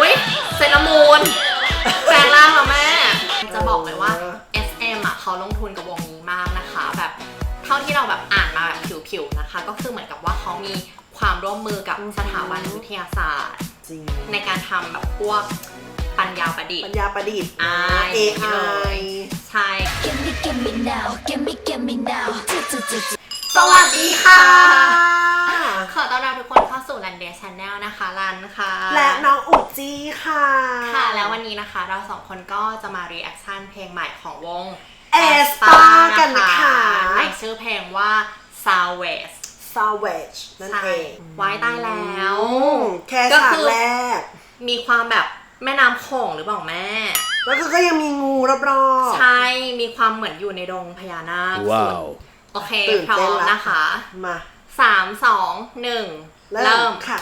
อุ้ยเซรามูนแปลงร่างแล้วแม่ จะบอกเลยว่า SM อะเขาลงทุนกับวงนี้มากนะคะ แบบเท่าที่เราแบบอ่านมาแบบผิวๆนะคะ ก็คือเหมือนกับว่าเขามีความร่วมมือกับสถาบันวิทยาศาสตร์ จริง ในการทำแบบพวกปัญญาประดิษปัญฐ์ญาประดิษฐ์ อ่าอย่างนี้เลย AI ใช่ Gimme, gimme now, gimme, gimme now. Do, do, do, do. สวัสดีค่ะค่ะ ขอต้อนรับทุกคนเข้าสู่รันเดย์ช n แนลนะคะรันค่ะและน้องอุ จีค่ะ ค่ะ แล้ววันนี้นะคะ เราสองคนก็จะมารีแอคชั่นเพลงใหม่ของวงเอสตากันนะคะในชื่อเพลงว่า s a v a g e Savage นั่นเองไว้ใต้แล้ว แค่ก็ฉากคือแรก มีความแบบแม่น้ำโขงหรือเปล่าแม่ แล้วก็ก็ยังมีงูรอบใช่ มีความเหมือนอยู่ในดงพญานาคว้าวโอเคพร้อมนะคะ มาสามสองหนึ่งเริ่มค่ะ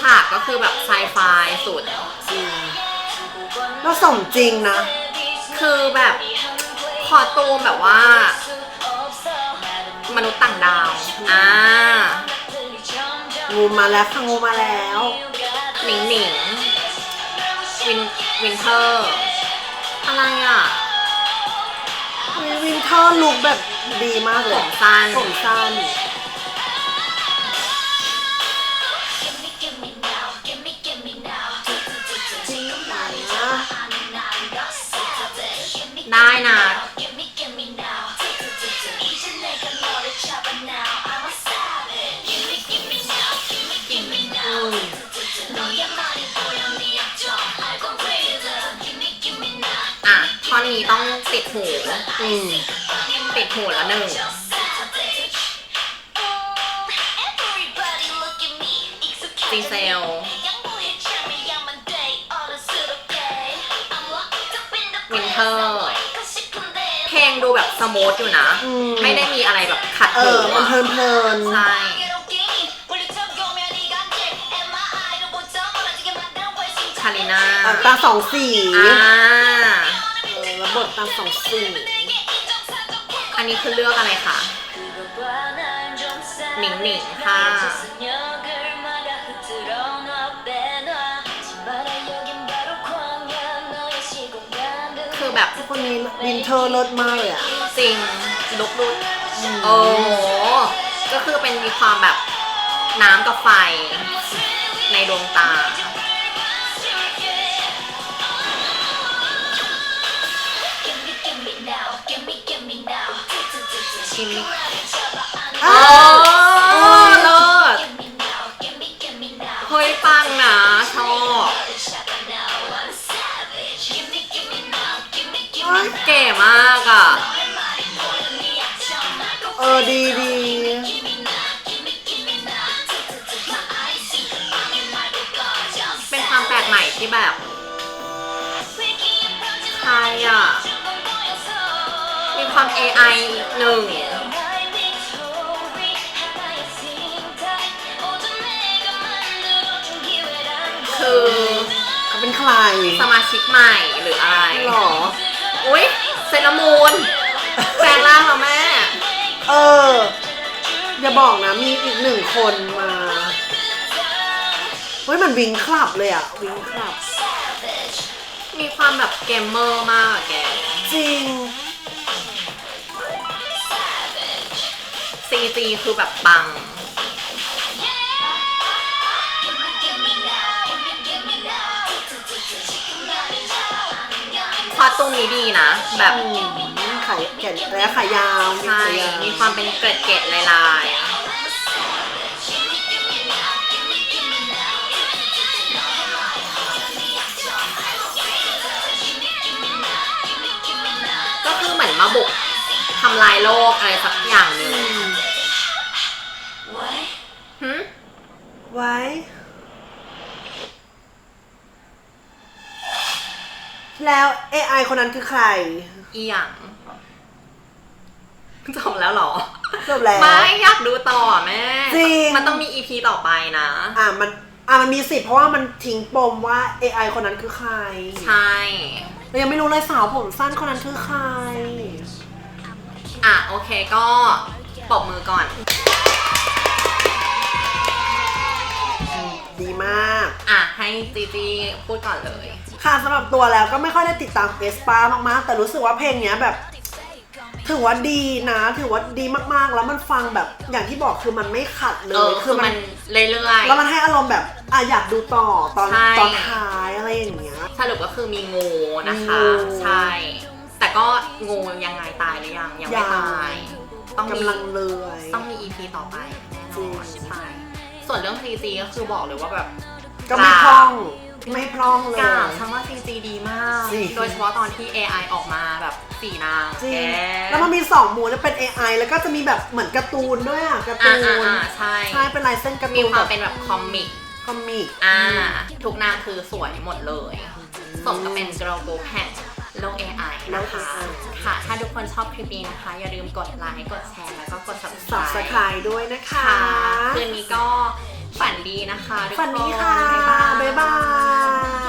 ฉากก็คือแบบไซไฟสุด จริงแล้วสมจริงนะ คือแบบคอตูมแบบว่า มนุษย์ต่างดาว อ่า งูมาแล้วค่ะงูมาแล้ว หนิงหนิงวินวินเทอร์ อะไรอะ วินเทอร์ลุคแบบดีมากเลผยมสั้น ผมสั้น ท่อนนี้ต้องติดหูอืมติดหูแล้วหนึ่งซีเซลวินเทอร์เพลงดูแบบสมูทอยู่นะมไม่ได้มีอะไรแบบขัดเอหูอ มันะเพลินเใช่ คาริน่าตาสองสี อ่า เออแล้วบทตาสองสีอันนี้คือเลือกอะไรคะหนิงหนิงค่ะ คือแบบคนนี้วินเทอร์รถมากเลยอะ จริงลุกลุดโอ้โหก็คือเป็นมีความแบบน้ำกับไฟในดวงตา ชิมอ้าโอ้วเลิศเฮ้ยปังนะชอบเก๋มากอะ เออดีดีเป็นความแปลกใหม่ที่แบบใครอะมี ความ AI หนึ่งคือเขาเป็นใครสมาชิกใหม่หรืออะไรหรอ อุ้ยเซรามูนแปลงร่างแล้วแม่ เออ อย่าบอกนะมีอีกหนึ่งคนมาเฮ้ยมันวิงคลับเลยอะวิงคลับ มีความแบบเกมเมอร์มากอะแก จริง ซีจีคือแบบปัง คอสตูมนี้ดีนะ แบบอืมขายแขนและขายาวใช่ขายาวมีความเป็นเกล็ดเกล็ดๆลายๆก็คือเหมือนมาบุกทำลายโลกอะไรสักอย่างหนึ่ง ไว้ แล้ว AI คนนั้นคือใคร อีหยังจบแล้วหรอจบแล้วไม่อยากดูต่อแม่จริง มันต้องมี EP ต่อไปนะ อะมันอะมันมีสิทธิ์เพราะว่ามันทิ้งปมว่า AI คนนั้นคือใครใช่เรายังไม่รู้เลยสาวผมสั้นคนนั้นคือใคร อะโอเคก็ปอบมือก่อน ดีมาก อะ ให้จีจีพูดก่อนเลย ค่ะสำหรับตัวแล้วก็ไม่ค่อยได้ติดตามเอสปามากๆ แต่รู้สึกว่าเพลงเนี้ยแบบ ถือว่าดีนะ ถือว่าดีมากๆ แล้วมันฟังแบบอย่างที่บอกคือมันไม่ขัดเลเออยคือมันเรื่อยแล้วมันให้อารมณ์แบบอะอยากดูต่อตอนใช่ ตอนท้ายอะไรอย่างเงี้ยๆสรุปก็คือมีงูนะคะ มีงูใช่ แต่ก็งูยังไงตายหรือยังยังไม่ยัง ตาย ต้องมีกำลังเลย ต้องมี EP ต่อไปแน่นจริงอนใช่ ส่วนเรื่อง CG ก็คือบอกเลยว่าแบบก็ไม่พร่องไม่พร่องเลยกาบฉันว่า CG ดีมาก จริง โดยเฉพาะตอนที่ AI ออกมาแบบสี่นางจริงแกแล้วมันมีสองหมูแล้วเป็น AI แล้วก็จะมีแบบเหมือนการ์ตูนด้วยอะการ์อ่าตูอ่านอ่าใช่ ใช่เป็นลายเส้นการ์มีตูนความแบบเป็นแบบคอมิก คอมิกอ่า ทุกนางคือสวยหมดเลย สมกับเป็น girl group แห่ง โลก AI นะคะค่ะ ถ้าทุกคนชอบคลิปนี้นะคะ อย่าลืมกดไลค์ กดแชร์ แล้วก็กดสับ subscribe สไครด้วยนะคะค่ะคืนนี้ก็ฝันดีนะคะทุกคนฝันนี้ค่ะ บ๊ายบายบ๊ายบาย